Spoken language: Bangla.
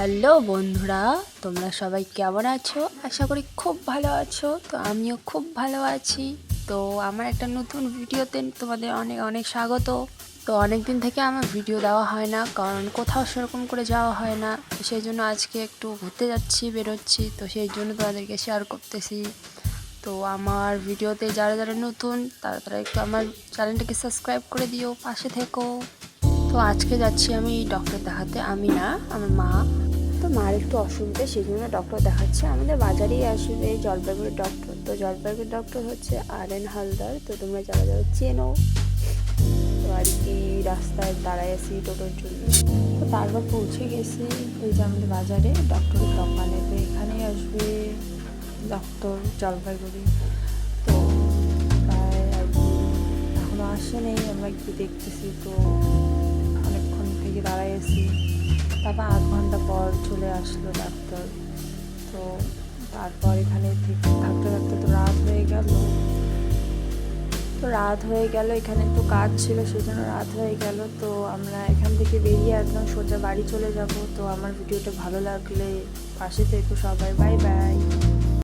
হ্যালো বন্ধুরা, তোমরা সবাই কেমন আছো? আশা করি খুব ভালো আছো, তো আমিও খুব ভালো আছি। তো আমার একটা নতুন ভিডিওতে তোমাদের অনেক অনেক স্বাগত। তো অনেক দিন থেকে আমার ভিডিও দেওয়া হয় না, কারণ কোথাও সেরকম করে যাওয়া হয় না। সেই জন্য আজকে একটু ঘুরতে যাচ্ছি, বেরোচ্ছি, তো সেই জন্য তোমাদেরকে শেয়ার করতেছি। তো আমার ভিডিওতে যারা যারা নতুন, তারা তারা একটু আমার চ্যানেলটাকে সাবস্ক্রাইব করে দিও, পাশে থেকো। তো আজকে যাচ্ছি আমি ডক্টর দেখাতে, আমি না, আমার মা। তো মার একটু অসুবিধা সেই জন্য ডক্টর দেখাচ্ছে। আমাদের বাজারেই আসবে জলপাইগুড়ির ডক্টর তো জলপাইগুড়ির ডক্টর হচ্ছে আর এন হালদার। তো তোমরা যারা যারা চেনো, তো আর কি রাস্তায় দাঁড়ায় আছি টোটোর জন্য। তো তারপর পৌঁছে গেছি এই যে আমাদের বাজারে ডক্টরের দোকানে। তো এখানেই আসবে ডক্টর জলপাইগুড়ি। তো প্রায় আর কি এখনও আসে নেই, আমরা কি দেখতেছি তো। তারপর আধ ঘণ্টা পর চলে আসলো ডাক্তার। তো তারপর এখানে থেকে থাকতে থাকতে তো রাত হয়ে গেল। তো রাত হয়ে গেল, এখানে তো কাজ ছিল সেই জন্য রাত হয়ে গেল। তো আমরা এখান থেকে বেরিয়ে একদম সোজা বাড়ি চলে যাব। তো আমার ভিডিওটা ভালো লাগলে পাশে থেকে সবাই। Bye bye.